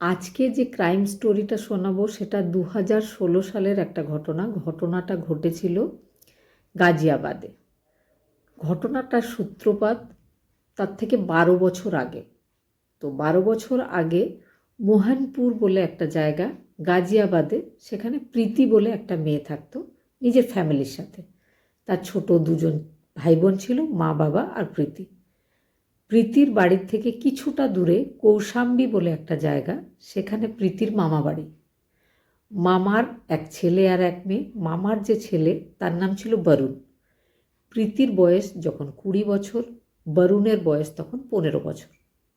আজকে যে ক্রাইম স্টোরিটা শোনাবো সেটা দু ষোলো সালের একটা ঘটনা। ঘটনাটা ঘটেছিল গাজিয়াবাদে। ঘটনাটার সূত্রপাত তার থেকে বারো বছর আগে। তো বারো বছর আগে মোহনপুর বলে একটা জায়গা, গাজিয়াবাদে সেখানে প্রীতি বলে একটা মেয়ে থাকতো, নিজের ফ্যামিলির সাথে। তার ছোট দুজন ভাই বোন ছিল মা বাবা আর প্রীতি। প্রীতির বাড়ির থেকে কিছুটা দূরে কৌশাম্বী বলে একটা জায়গা, সেখানে প্রীতির মামা বাড়ি। মামার এক ছেলে আর এক মেয়ে। মামার যে ছেলে, তার নাম ছিল বরুণ। প্রীতির বয়স যখন কুড়ি বছর, বরুণের বয়স তখন পনেরো বছর,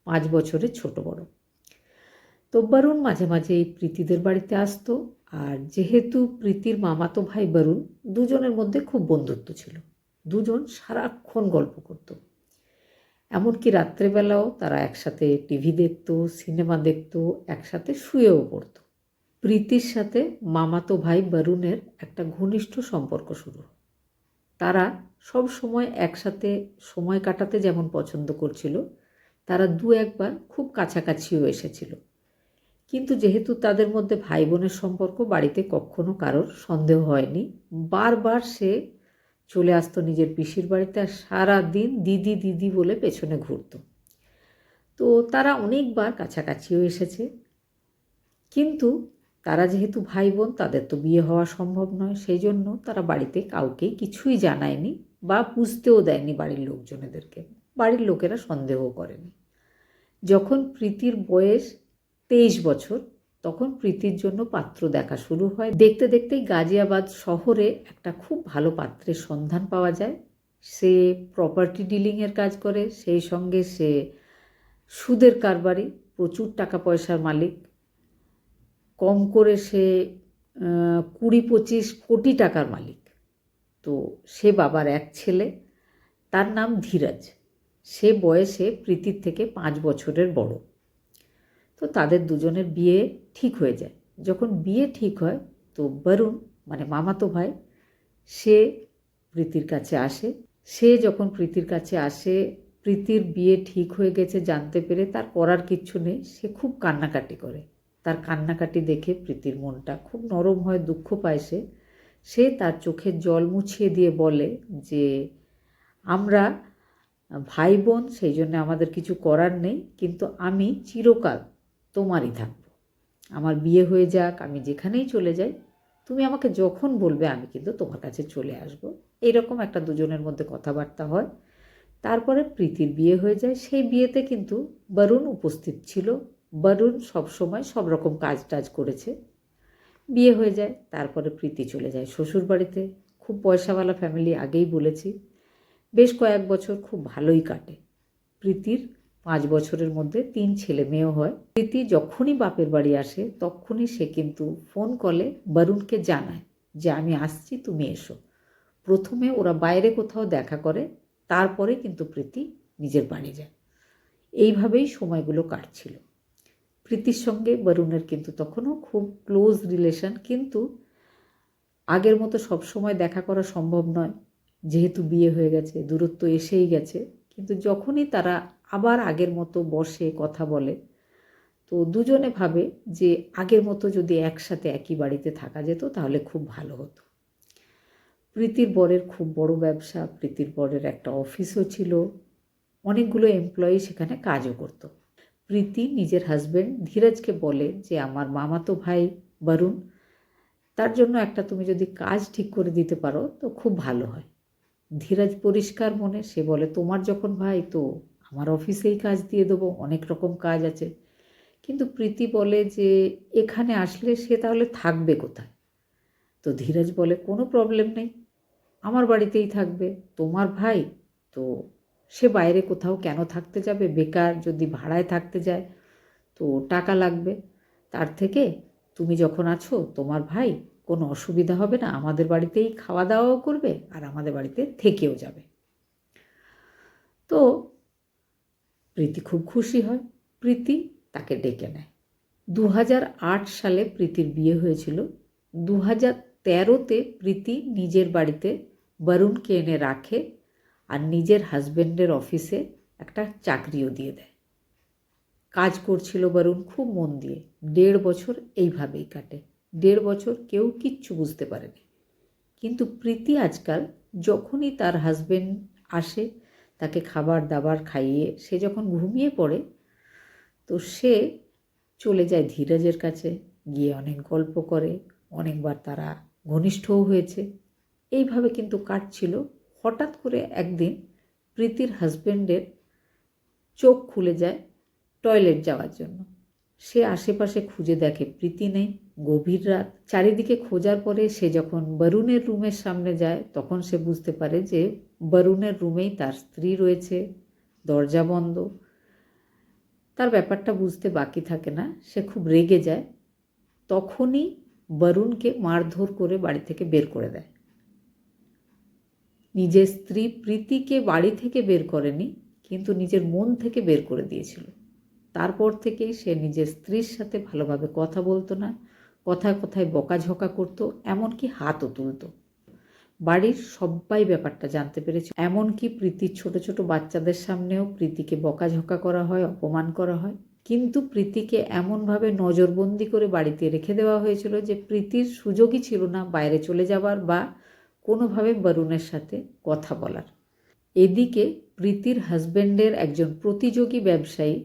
পাঁচ বছরের ছোট বড়। তো বরুণ মাঝে মাঝে এই প্রীতিদের বাড়িতে আসতো, আর যেহেতু প্রীতির মামাতো ভাই বরুণ, দুজনের মধ্যে খুব বন্ধুত্ব ছিল। দুজন সারাক্ষণ গল্প করতো। এমনকি রাত্রেবেলাও তারা একসাথে টিভি দেখত, সিনেমা দেখত, একসাথে শুয়েও পড়তো। প্রীতির সাথে মামাতো ভাই বরুণের একটা ঘনিষ্ঠ সম্পর্ক শুরু। তারা সব সময় একসাথে সময় কাটাতে যেমন পছন্দ করছিল, তারা দু একবার খুব কাছাকাছিও এসেছিল। কিন্তু যেহেতু তাদের মধ্যে ভাই বোনের সম্পর্ক বাড়িতে কখনো কারোর সন্দেহ হয়নি, বারবার সে চলে আসতো নিজের পিসির বাড়িতে আর সারা দিন দিদি দিদি বলে পেছনে ঘুরতো। তো তারা অনেকবার কাছাকাছিও এসেছে। কিন্তু তারা যেহেতু ভাই বোন তাদের তো বিয়ে হওয়া সম্ভব নয়। সেই জন্য তারা বাড়িতে কাউকেই কিছুই জানায়নি বা বুঝতেও দেয়নি বাড়ির লোকজনেদেরকে। বাড়ির লোকেরা সন্দেহ করেনি। যখন প্রীতির বয়স তেইশ বছর তখন প্রীতির জন্য পাত্র দেখা শুরু হয়। দেখতে দেখতেই গাজিয়াবাদ শহরে একটা খুব ভালো পাত্রের সন্ধান পাওয়া যায়। সে প্রপার্টি ডিলিংয়ের কাজ করে, সেই সঙ্গে সে সুদের কারবারি, প্রচুর টাকা পয়সার মালিক। কম করে সে কুড়ি পঁচিশ কোটি টাকার মালিক। তো সে বাবার এক ছেলে, তার নাম ধীরাজ। সে বয়সে প্রীতির থেকে পাঁচ বছরের বড়। তো তাদের দুজনের বিয়ে ঠিক হয়ে যায়। যখন বিয়ে ঠিক হয়, তো বরুণ মানে মামাতো ভাই, সে প্রীতির কাছে আসে। সে যখন প্রীতির কাছে আসে, প্রীতির বিয়ে ঠিক হয়ে গেছে জানতে পেরে তার করার কিচ্ছু নেই, সে খুব কান্নাকাটি করে। তার কান্নাকাটি দেখে প্রীতির মনটা খুব নরম হয়, দুঃখ পায় সে। সে তার চোখের জল মুছিয়ে দিয়ে বলে যে, আমরা ভাই বোন, সেই জন্য আমাদের কিছু করার নেই, কিন্তু আমি চিরকাল তোমারই থাকব। আমার বিয়ে হয়ে যাক, আমি যেখানেই চলে যাই, তুমি আমাকে যখন বলবে আমি কিন্তু তোমার কাছে চলে আসব। এইরকম একটা দুজনের মধ্যে কথাবার্তা হয়। তারপরে প্রীতির বিয়ে হয়ে যায়। সেই বিয়েতে কিন্তু বরুণ উপস্থিত ছিল। বরুণ সবসময় সব রকম কাজ টাজ করেছে। বিয়ে হয়ে যায়, তারপরে প্রীতি চলে যায় শ্বশুর বাড়িতে খুব পয়সাওয়ালা ফ্যামিলি আগেই বলেছি। বেশ কয়েক বছর খুব ভালোই কাটে। প্রীতির পাঁচ বছরের মধ্যে তিন ছেলে মেয়েও হয়। প্রীতি যখনই বাপের বাড়ি আসে, তখনই সে কিন্তু ফোন কলে বরুণকে জানায় যে, আমি আসছি, তুমি এসো। প্রথমে ওরা বাইরে কোথাও দেখা করে, তারপরে কিন্তু প্রীতি নিজের বাড়ি যায়। এইভাবেই সময়গুলো কাটছিল। প্রীতির সঙ্গে বরুণের কিন্তু তখনও খুব ক্লোজ রিলেশন কিন্তু আগের মতো সব সময় দেখা করা সম্ভব নয়। যেহেতু বিয়ে হয়ে গেছে, দূরত্ব এসেই গেছে, কিন্তু যখনই তারা আবার আগের মতো বসে কথা বলে। তো দুজনে ভাবে যে আগের মতো যদি একসাথে একই বাড়িতে থাকা যেত তাহলে খুব ভালো হতো। প্রীতির বরের খুব বড় ব্যবসা, প্রীতির বরের একটা অফিসও ছিল। অনেকগুলো এমপ্লয়ি সেখানে কাজও করত। প্রীতি নিজের হাজব্যান্ড ধীরাজকে বলে যে, আমার মামাতো ভাই বরুণ, তার জন্য একটা তুমি যদি কাজ ঠিক করে দিতে পারো তো খুব ভালো হয়। ধীরাজ পরিষ্কার মনে সে বলে, তোমার যখন ভাই তো আমার অফিসেই কাজ দিয়ে দেবো, অনেক রকম কাজ আছে। কিন্তু প্রীতি বলে যে, এখানে আসলে সে তাহলে থাকবে কোথায়? তো ধীরাজ বলে, কোনো প্রবলেম নেই। আমার বাড়িতেই থাকবে। তোমার ভাই? তো সে বাইরে কোথাও কেন থাকতে যাবে? বেকার, যদি ভাড়ায় থাকতে যায়, তো টাকা লাগবে। তার থেকে তুমি যখন আছো, তোমার ভাই, কোনো অসুবিধা হবে না। আমাদের বাড়িতেই খাওয়া দাওয়াও করবে আর আমাদের বাড়িতে থেকেও যাবে। তো প্রীতি খুব খুশি হয়। প্রীতি তাকে ডেকে নেয়। দু সালে প্রীতির বিয়ে হয়েছিল। দু হাজার তেরোতে প্রীতি নিজের বাড়িতে বরুণকে এনে রাখে আর নিজের হাজবেন্ডের অফিসে একটা চাকরিও দিয়ে দেয়। কাজ করছিল বরুণ খুব মন দিয়ে। দেড় বছর এইভাবেই কাটে। দেড় বছর কেউ কিচ্ছু বুঝতে পারেনি। কিন্তু প্রীতি আজকাল যখনই তার হাজব্যান্ড আসে তাকে খাবার দাবার খাইয়ে সে যখন ঘুমিয়ে পড়ে, তো সে চলে যায় ধীরজের কাছে, গিয়ে অনেক গল্প করে, অনেকবার তারা ঘনিষ্ঠও হয়েছে। এইভাবে কিন্তু কাটছিল। হঠাৎ করে একদিন প্রীতির হাজবেন্ডের চোখ খুলে যায় টয়লেট যাওয়ার জন্য। সে আশেপাশে খুঁজে দেখে প্রীতি নেই। গভীর রাত। চারিদিকে খোঁজার পরে সে যখন বরুণের রুমের সামনে যায়, তখন সে বুঝতে পারে যে বরুণের রুমেই তার স্ত্রী রয়েছে। দরজা বন্ধ। তার ব্যাপারটা বুঝতে বাকি থাকে না। সে খুব রেগে যায়। তখনই বরুণকে মারধর করে বাড়ি থেকে বের করে দেয়। নিজের স্ত্রী প্রীতিকে বাড়ি থেকে বের করেনি, কিন্তু নিজের মন থেকে বের করে দিয়েছিল। তারপর থেকে সে নিজের স্ত্রীর সাথে ভালোভাবে কথা বলতো না। কথায় কথায় বকাঝকা করতো, এমনকি হাতও তুলতো। বাড়ির সবাই ব্যাপারটা জানতে পেরেছে। এমনকি প্রীতির ছোট ছোট বাচ্চাদের সামনেও প্রীতিকে বকাঝকা করা হয়, অপমান করা হয়। কিন্তু প্রীতিকে এমনভাবে নজরবন্দি করে বাড়িতে রেখে দেওয়া হয়েছিল যে প্রীতির সুযোগই ছিল না বাইরে চলে যাবার বা কোনোভাবে বরুণের সাথে কথা বলার। এদিকে প্রীতির হাজব্যান্ডের একজন প্রতিযোগী ব্যবসায়ী,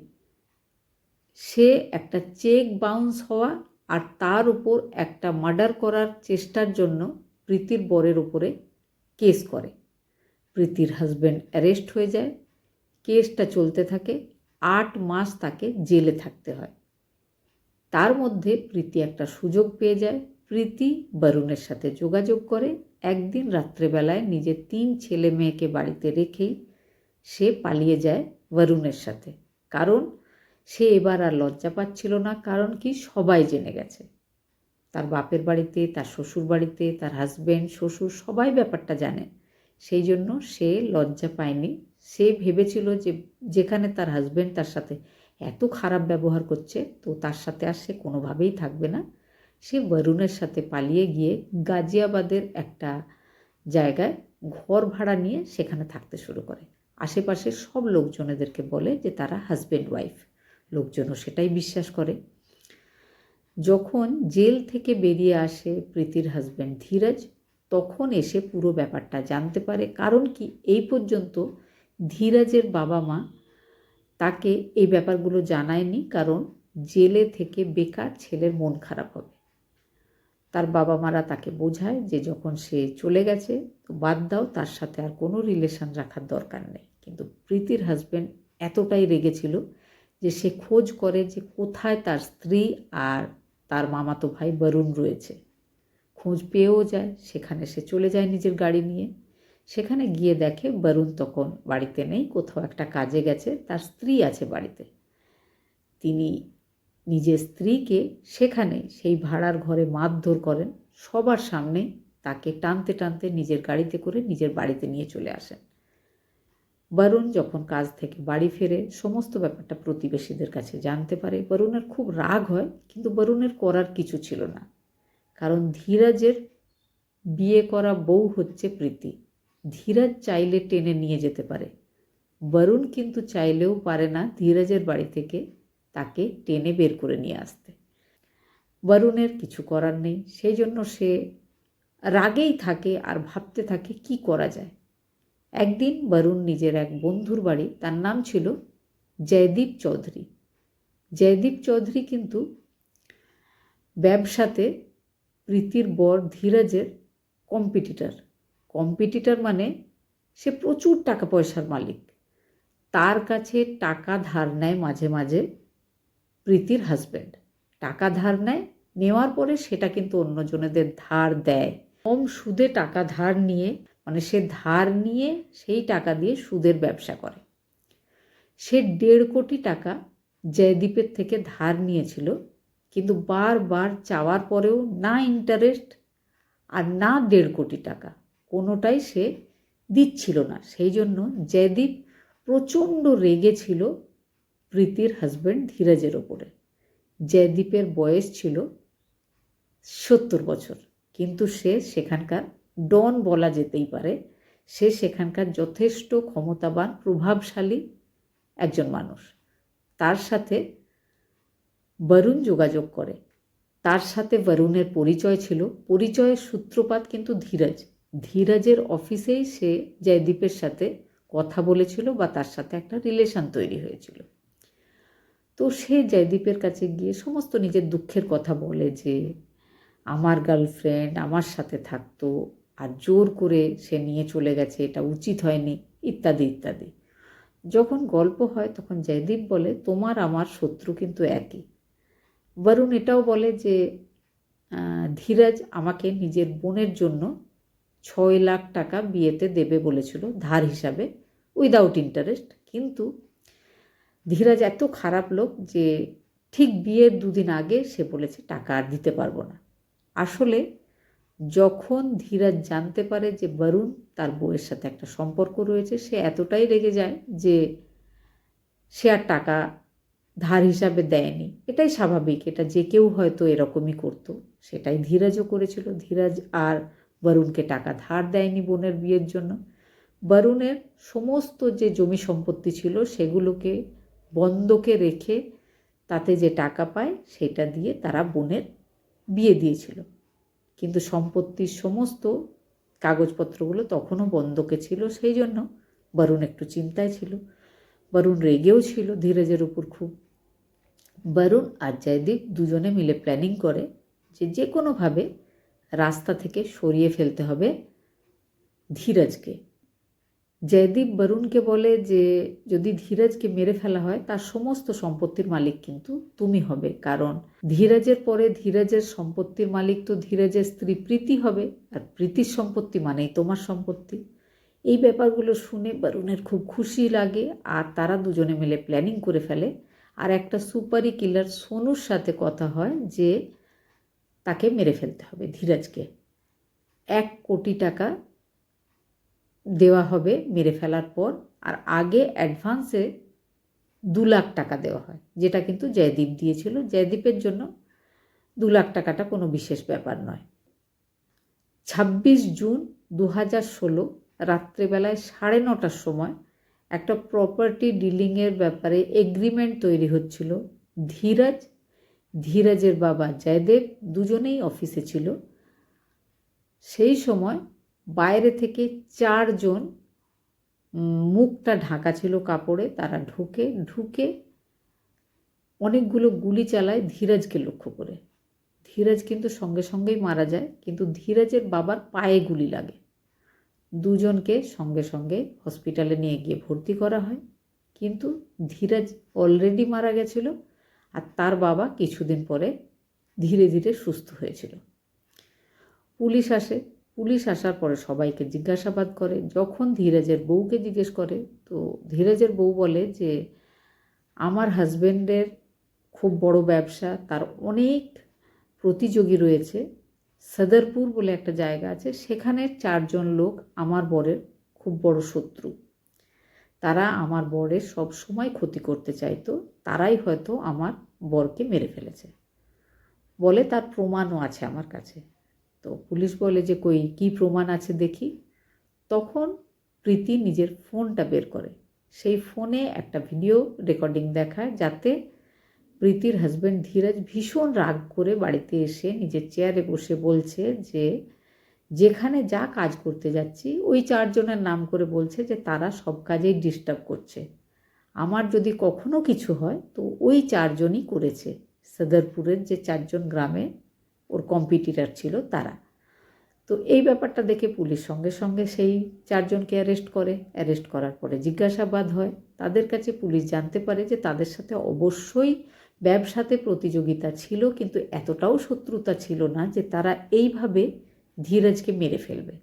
সে একটা চেক বাউন্স হওয়া আর তার উপর একটা মার্ডার করার চেষ্টার জন্য প্রীতির বরের উপরে কেস করে। প্রীতির হাজব্যান্ড অ্যারেস্ট হয়ে যায়। কেসটা চলতে থাকে। আট মাস তাকে জেলে থাকতে হয়। তার মধ্যে প্রীতি একটা সুযোগ পেয়ে যায়। প্রীতি বরুণের সাথে যোগাযোগ করে। একদিন রাত্রেবেলায় নিজের তিন ছেলে মেয়েকে বাড়িতে রেখেই সে পালিয়ে যায় বরুণের সাথে। কারণ সে এবার আর লজ্জা পাচ্ছিল না, কারণ কি সবাই জেনে গেছে। তার বাপের বাড়িতে, তার শ্বশুর বাড়িতে, তার হাজব্যান্ড শ্বশুর সবাই ব্যাপারটা জানে। সেই জন্য সে লজ্জা পায়নি। সে ভেবেছিল যে যেখানে তার হাজব্যান্ড তার সাথে এত খারাপ ব্যবহার করছে, তো তার সাথে আর সে কোনোভাবেই থাকবে না। সে বরুণের সাথে পালিয়ে গিয়ে গাজিয়াবাদের একটা জায়গায় ঘর ভাড়া নিয়ে সেখানে থাকতে শুরু করে। আশেপাশের সব লোকজনেদেরকে বলে যে তারা হাজব্যান্ড ওয়াইফ লোকজনও সেটাই বিশ্বাস করে। যখন জেল থেকে বেরিয়ে আসে প্রীতির হাজব্যান্ড ধীরাজ, তখন এসে পুরো ব্যাপারটা জানতে পারে। কারণ কি? এই পর্যন্ত ধীরাজের বাবা মা তাকে এই ব্যাপারগুলো জানায়নি, কারণ জেলে থেকে বেকার ছেলের মন খারাপ হবে। তার বাবা মারা তাকে বোঝায় যে যখন সে চলে গেছে, তো বাদ দাও, তার সাথে আর কোনো রিলেশন রাখার দরকার নেই। কিন্তু প্রীতির হাজব্যান্ড এতটাই রেগেছিল যে সে খোঁজ করে যে কোথায় তার স্ত্রী আর তার মামাতো ভাই বরুণ রয়েছে। খোঁজ পেয়েও যায়, সেখানে সে চলে যায় নিজের গাড়ি নিয়ে। সেখানে গিয়ে দেখে বরুণ তখন বাড়িতে নেই, কোথাও একটা কাজে গেছে, তার স্ত্রী আছে বাড়িতে। তিনি নিজের স্ত্রীকে সেখানে সেই ভাড়ার ঘরে মারধর করেন। সবার সামনে তাকে টানতে টানতে নিজের গাড়িতে করে নিজের বাড়িতে নিয়ে চলে আসেন। বরুণ যখন কাজ থেকে বাড়ি ফেরে সমস্ত ব্যাপারটা প্রতিবেশীদের কাছে জানতে পারে, বরুণের খুব রাগ হয়, কিন্তু বরুণের করার কিছু ছিল না। কারণ ধীরাজের বিয়ে করা বউ হচ্ছে প্রীতি। ধীরাজ চাইলে টেনে নিয়ে যেতে পারে। বরুণ কিন্তু চাইলেও পারে না ধীরাজের বাড়ি থেকে তাকে টেনে বের করে নিয়ে আসতে। বরুণের কিছু করার নেই, সেই জন্য সে রাগেই থাকে আর ভাবতে থাকে কি করা যায়। একদিন বরুণ নিজের এক বন্ধুর বাড়ি, তার নাম ছিল জয়দীপ চৌধুরী। জয়দীপ চৌধুরী কিন্তু ব্যবসাতে প্রীতির বর ধীরজের কম্পিটিটার কম্পিটিটার মানে সে প্রচুর টাকা পয়সার মালিক। তার কাছে টাকা ধার নেয় মাঝে মাঝে প্রীতির হাজব্যান্ড টাকা ধার নেয়, নেওয়ার পরে সেটা কিন্তু অন্যজনেদের ধার দেয়। কম সুদে টাকা ধার নিয়ে মানে সে ধার নিয়ে সেই টাকা দিয়ে সুদের ব্যবসা করে। সে দেড় কোটি টাকা জয়দীপের থেকে ধার নিয়েছিল, কিন্তু বারবার চাওয়ার পরেও না ইন্টারেস্ট আর না দেড় কোটি টাকা, কোনোটাই সে দিচ্ছিল না। সেই জন্য জয়দীপ প্রচণ্ড রেগে ছিল প্রীতির হাজব্যান্ড ধীরজের ওপরে। জয়দীপের বয়স ছিল সত্তর বছর, কিন্তু সে সেখানকার ডন বলা যেতেই পারে, সে সেখানকার যথেষ্ট ক্ষমতাবান, প্রভাবশালী একজন মানুষ। তার সাথে বরুণ যোগাযোগ করে। তার সাথে বরুণের পরিচয় ছিল। পরিচয়ের সূত্রপাত কিন্তু ধীরাজ। ধীরাজের অফিসেই সে জয়দীপের সাথে কথা বলেছিল বা তার সাথে একটা রিলেশন তৈরি হয়েছিল। তো সে জয়দীপের কাছে গিয়ে সমস্ত নিজের দুঃখের কথা বলে যে, আমার গার্লফ্রেন্ড আমার সাথে থাকতো আর জোর করে সে নিয়ে চলে গেছে, এটা উচিত হয়নি, ইত্যাদি ইত্যাদি। যখন গল্প হয় তখন জয়দীপ বলে, তোমার আমার শত্রু কিন্তু একই। বরুণ এটাও বলে যে ধীরাজ আমাকে নিজের বোনের জন্য ছয় লাখ টাকা বিয়েতে দেবে বলেছিল, ধার হিসাবে উইদাউট ইন্টারেস্ট কিন্তু ধীরাজ এত খারাপ লোক যে, ঠিক বিয়ের দুদিন আগে সে বলেছে, টাকা আর দিতে পারব না। আসলে যখন ধীরাজ জানতে পারে যে বরুণ তার বউয়ের সাথে একটা সম্পর্ক রয়েছে, সে এতটাই রেগে যায় যে সে আর টাকা ধার হিসাবে দেয়নি। এটাই স্বাভাবিক, এটা যে কেউ হয়তো এরকমই করত। সেটাই ধীরাজও করেছিল। ধীরাজ আর বরুণকে টাকা ধার দেয়নি বোনের বিয়ের জন্য। বরুণের সমস্ত যে জমি সম্পত্তি ছিল, সেগুলোকে বন্ধকে রেখে তাতে যে টাকা পায়, সেটা দিয়ে তারা বোনের বিয়ে দিয়েছিল। কিন্তু সম্পত্তির সমস্ত কাগজপত্রগুলো তখনও বন্ধকে ছিল, সেই জন্য বরুণ একটু চিন্তায় ছিল। বরুণ রেগেও ছিল ধীরজের উপর খুব। বরুণ আর জয়দীপ দুজনে মিলে প্ল্যানিং করে যে যে কোনোভাবে রাস্তা থেকে সরিয়ে ফেলতে হবে ধীরজকে। জয়দীপ বরুণকে বলে যে, যদি ধীরজকে মেরে ফেলা হয়, তার সমস্ত সম্পত্তির মালিক কিন্তু তুমি হবে। কারণ ধীরজের পরে ধীরজের সম্পত্তির মালিক তো ধীরজের স্ত্রী প্রীতি হবে। আর প্রীতির সম্পত্তি মানেই তোমার সম্পত্তি। এই ব্যাপারগুলো শুনে বরুণের খুব খুশি লাগে, আর তারা দুজনে মিলে প্ল্যানিং করে ফেলে। আর একটা সুপারি কিলার সোনুর সাথে কথা হয় যে, তাকে মেরে ফেলতে হবে ধীরজকে। এক কোটি টাকা দেওয়া হবে মেরে ফেলার পর। আর আগে অ্যাডভান্সে দু লাখ টাকা দেওয়া হয়, যেটা কিন্তু জয়দীপ দিয়েছিল। জয়দীপের জন্য দু লাখ টাকাটা কোনো বিশেষ ব্যাপার নয়। ছাব্বিশ জুন দু হাজার ষোলো রাত্রেবেলায় সাড়ে নটার সময় একটা প্রপার্টি ডিলিংয়ের ব্যাপারে এগ্রিমেন্ট তৈরি হচ্ছিল। ধীরাজ, ধীরাজের বাবা জয়দেব দুজনেই অফিসে ছিল। সেই সময় বাইরে থেকে চারজন মুখটা ঢাকা ছিল কাপড়ে, তারা ঢুকে ঢুকে অনেকগুলো গুলি চালায় ধীরাজকে লক্ষ্য করে। ধীরাজ কিন্তু সঙ্গে সঙ্গেই মারা যায়, কিন্তু ধীরাজের বাবার পায়ে গুলি লাগে। দুজনকে সঙ্গে সঙ্গে হসপিটালে নিয়ে গিয়ে ভর্তি করা হয়, কিন্তু ধীরাজ অলরেডি মারা গেছিল আর তার বাবা কিছুদিন পরে ধীরে ধীরে সুস্থ হয়েছিল। পুলিশ আসে পুলিশ আসার পরে সবাইকে জিজ্ঞাসাবাদ করে। যখন ধীরাজের বউকে জিজ্ঞেস করে, তো ধীরাজের বউ বলে যে, আমার হাজব্যান্ডের খুব বড় ব্যবসা, তার অনেক প্রতিযোগী রয়েছে। সদরপুর বলে একটা জায়গা আছে, সেখানে চারজন লোক আমার বরের খুব বড় শত্রু। তারা আমার বরের সব সময় ক্ষতি করতে চাইতো, তারাই হয়তো আমার বরকে মেরে ফেলেছে। বলে তার প্রমাণও আছে আমার কাছে। তো পুলিশ বলে যে, কই, কি প্রমাণ আছে দেখি? তখন প্রীতি নিজের ফোনটা বের করে। সেই ফোনে একটা ভিডিও রেকর্ডিং দেখায় যাতে প্রীতির হাজব্যান্ড ধীরাজ ভীষণ রাগ করে বাড়িতে এসে নিজের চেয়ারে বসে বলছে যে, যেখানে যা কাজ করতে যাচ্ছি, ওই চারজনের নাম করে বলছে যে, তারা সব কাজেই ডিস্টার্ব করছে। আমার যদি কখনো কিছু হয়, তো ওই চারজনই করেছে। সদরপুরের যে চারজন গ্রামে ওর কম্পিটিটার ছিল তারা। তো এই ব্যাপারটা দেখে পুলিশ সঙ্গে সঙ্গে সেই চারজনকে অ্যারেস্ট করে। অ্যারেস্ট করার পরে জিজ্ঞাসাবাদ হয়। তাদের কাছে পুলিশ জানতে পারে যে তাদের সাথে অবশ্যই ব্যবসাতে প্রতিযোগিতা ছিল, কিন্তু এতটাও শত্রুতা ছিল না যে তারা এইভাবে ধীরাজকে মেরে ফেলবে।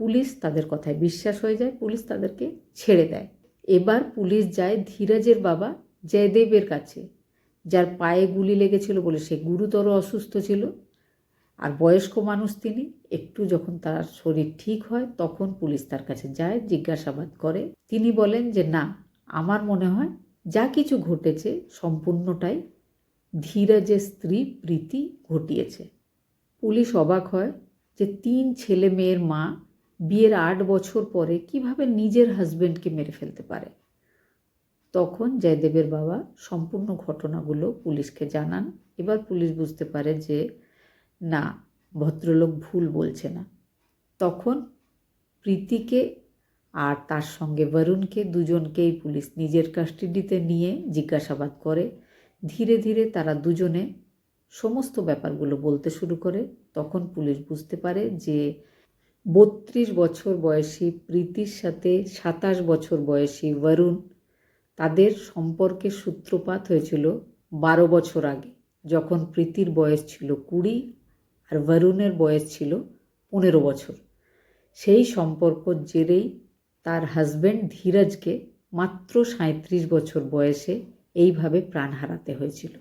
পুলিশ তাদের কথায় বিশ্বাস হয়ে যায়, পুলিশ তাদেরকে ছেড়ে দেয়। এবার পুলিশ যায় ধীরাজের বাবা জয়দেবের কাছে। যার পায়ে গুলি লেগেছিল বলে সে গুরুতর অসুস্থ ছিল। আর বয়স্ক মানুষ তিনি, একটু যখন তার শরীর ঠিক হয় তখন পুলিশ তার কাছে যায়, জিজ্ঞাসাবাদ করে। তিনি বলেন যে, না, আমার মনে হয় যা কিছু ঘটেছে সম্পূর্ণটাই ধীরাজের স্ত্রী প্রীতি ঘটিয়েছে। পুলিশ অবাক হয় যে, তিন ছেলে মেয়ের মা বিয়ের আট বছর পরে কীভাবে নিজের হাজব্যান্ডকে মেরে ফেলতে পারে? তখন জয়দেবের বাবা সম্পূর্ণ ঘটনাগুলো পুলিশকে জানান। এবার পুলিশ বুঝতে পারে যে, না, ভদ্রলোক ভুল বলছে না। তখন প্রীতিকে আর তার সঙ্গে বরুণকে দুজনকেই পুলিশ নিজের কাস্টাডিতে নিয়ে জিজ্ঞাসাবাদ করে। ধীরে ধীরে তারা দুজনে সমস্ত ব্যাপারগুলো বলতে শুরু করে। তখন পুলিশ বুঝতে পারে যে, বত্রিশ বছর বয়সী প্রীতির সাথে সাতাশ বছর বয়সী বরুণ তাদের সম্পর্কের সূত্রপাত হয়েছিল বারো বছর আগে, যখন প্রীতির বয়স ছিল কুড়ি আর বরুণের বয়স ছিল পনেরো বছর। সেই সম্পর্ক জেরেই তার হাজব্যান্ড ধীরজকে মাত্র সাঁত্রিশ বছর বয়সে এইভাবে প্রাণ হারাতে হয়েছিল।